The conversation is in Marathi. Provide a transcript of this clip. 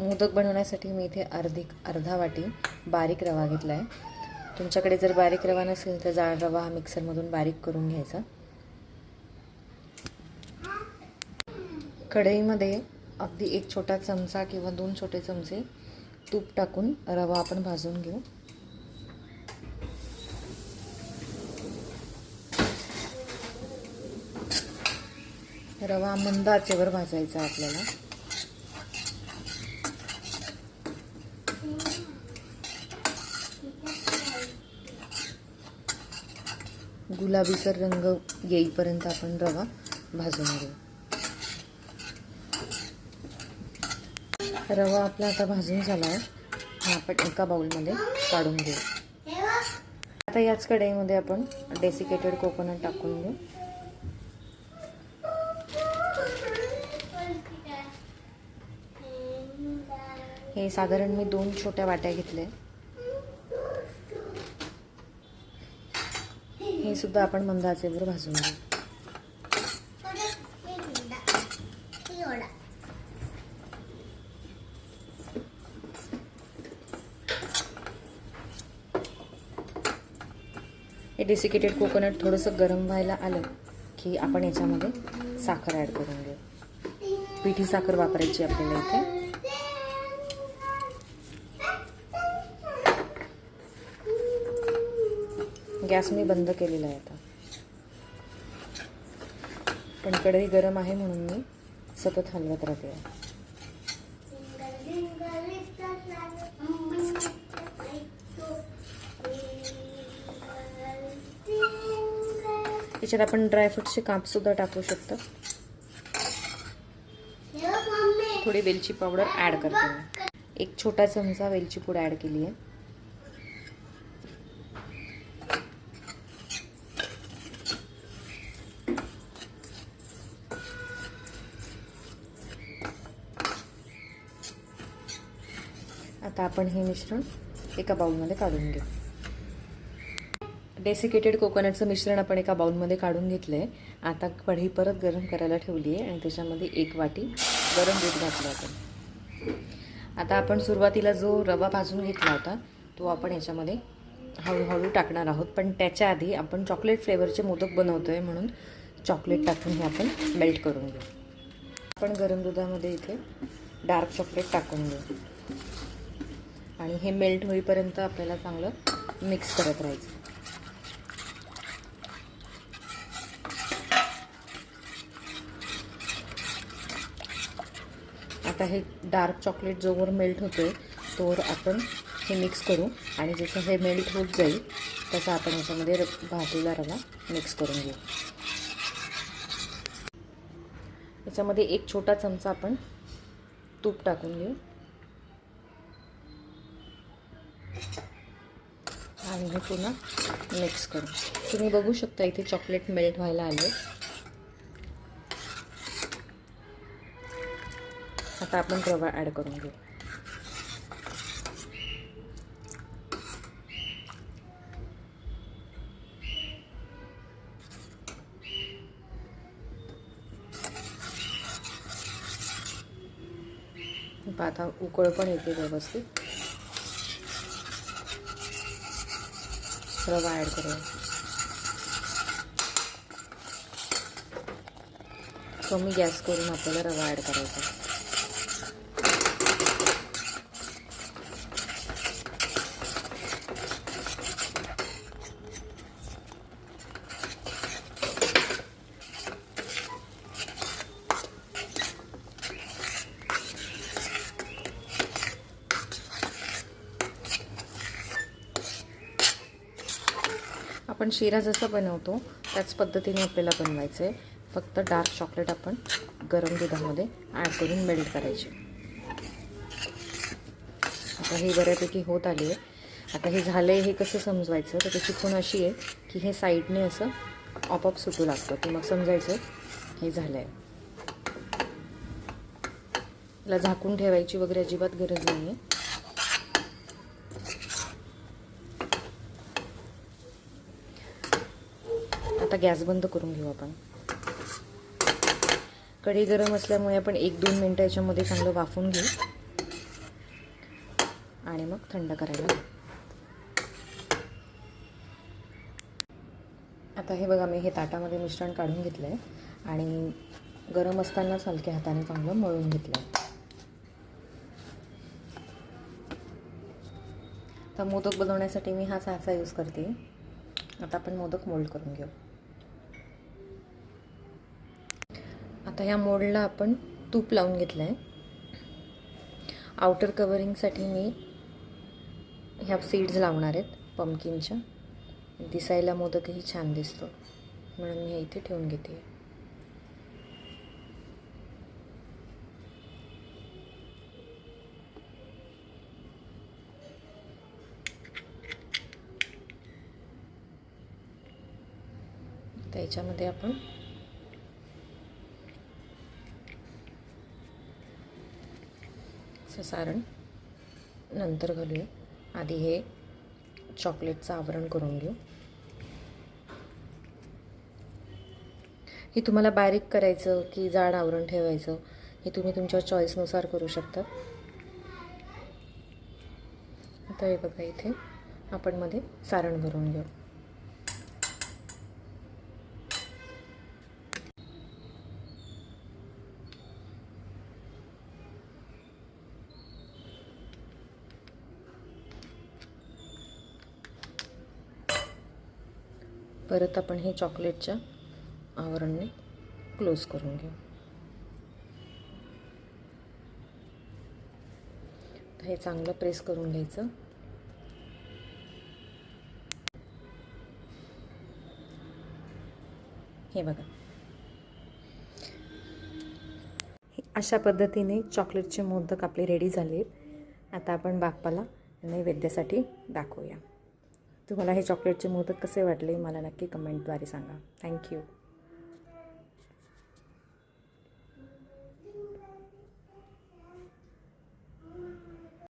मोदक बनवण्यासाठी मी इथे अर्धी अर्धा वाटी बारीक रवा घेतला आहे तुमच्याकडे जर बारीक रवा नसेल तर जाड रवा हा मिक्सरमधून बारीक करून घ्यायचा. कढईमध्ये अगदी एक छोटा चमचा किंवा दोन छोटे चमचे तूप टाकून रवा आपण भाजून घेऊ. रवा मंद आचेवर भाजायचा आपल्याला. गुलाबीसर रंग येईपर्यंत आपण रवा भाजून घेऊ रवा आपला आता भाजून झाला आहे. हा आपण एका बाउलमध्ये काढून घेऊ. आता याच कढईमध्ये आपण डेसिकेटेड कोकोनट टाकून घेऊ. हे साधारण मी दोन छोट्या वाट्या घेतल्या सुद्धा आपण मंद आचेवर भाजून घेऊ. हे डेसिकेटेड कोकोनट थोडंसं गरम व्हायला आलं की आपण याच्यामध्ये साखर ॲड करून घेऊ. पिठी साखर वापरायची आपल्याला इथे. गॅस मी बंद केलेला आहे आता. पण कढई गरम आहे म्हणून मी सतत हलवत राहते. त्याच्यात आपण ड्रायफ्रूटचे कापसुद्धा टाकू शकतो. थोडी वेलची पावडर ॲड करते एक छोटा चमचा वेलची पूड ॲड केली आहे आता आपण हे मिश्रण एका बाउलमध्ये काढून घेऊ. डेसिकेटेड कोकोनटचं मिश्रण आपण एका बाउलमध्ये काढून घेतलं आहे आता कढई परत गरम करायला ठेवली आहे आणि त्याच्यामध्ये एक वाटी गरम दूध घातलं आपण. आता आपण सुरुवातीला जो रवा भाजून घेतला होता तो आपण याच्यामध्ये हळूहळू टाकणार आहोत. पण त्याच्या आधी आपण चॉकलेट फ्लेवरचे मोदक बनवतो आहे म्हणून चॉकलेट टाकून हे आपण मेल्ट करून घेऊ. आपण गरम दुधामध्ये इथे डार्क चॉकलेट टाकून घेऊ. आणि हे मेल्ट होईपर्यंत आपल्याला चांगलं मिक्स करत राहायचं. आता हे डार्क चॉकलेट जोवर मेल्ट होतोय तोवर आपण हे मिक्स करू. आणि जसं हे मेल्ट होत जाईल तसं आपण याच्यामध्ये र रवा मिक्स करून घेऊ. याच्यामध्ये एक छोटा चमचा आपण तूप टाकून घेऊ. आणि हे पुन्हा मिक्स करू तुम्ही बघू शकता इथे चॉकलेट मेल्ट व्हायला आले. आता आपण रवा ॲड करून घेऊ. आता उकळ पण येते व्यवस्थित. रवा ॲड करूया कमी गॅस करून आपल्याला रवा ॲड करायचा. आपण शिरा जसं बनवतो त्याच पद्धतीने आपल्याला बनवायचं आहे फक्त डार्क चॉकलेट आपण गरम दुधामध्ये ॲड करून मेल्ट करायचे. आता हे बऱ्यापैकी होत आली आहे आता हे झालं आहे हे कसं समजवायचं? तर त्याची खूण अशी आहे की हे साईडने असं आपोआप सुटू लागतं. की मग समजायचं हे झालं आहे याला झाकून ठेवायची वगैरे अजिबात गरज नाही आहे आता गॅस बंद करून घेऊ आपण. कढी गरम असल्यामुळे आपण एक दोन मिनटं याच्यामध्ये चांगलं वाफून घेऊ. आणि मग थंड करायला आता हे बघा मी हे ताटामध्ये मिश्रण काढून घेतलं आहे आणि गरम असतानाच हलक्या हाताने चांगलं मळून घेतलं आहे तर मोदक बनवण्यासाठी मी हा साचा यूज करते. आता आपण मोदक मोल्ड करून घेऊ. आता ह्या मोडला आपण तूप लावून घेतलं आहे आउटर कवरिंगसाठी मी ह्या सीड्स लावणार आहेत पम्पकिनच्या दिसायला मोदकही छान दिसतो. म्हणून मी इथे ठेवून घेते. त्याच्यामध्ये आपण असं सारण नंतर घालूया. आधी हे चॉकलेटचं आवरण करून घेऊ. हे तुम्हाला बारीक करायचं की जाड आवरण ठेवायचं हे तुम्ही तुमच्या चॉईसनुसार करू शकता. आता हे बघा इथे आपण मध्ये सारण भरून घेऊ. परत आपण हे चॉकलेटच्या आवरणने क्लोज करून घेऊ. हे चांगलं प्रेस करून घ्यायचं. हे बघा. अशा पद्धतीने चॉकलेटचे मोदक आपले रेडी झाले आता आपण बाप्पाला नैवेद्यासाठी दाखवूया. तुम्हाला हे चॉकलेटचे मोदक कसे वाटले मला नक्की कमेंटद्वारे सांगा. थँक्यू.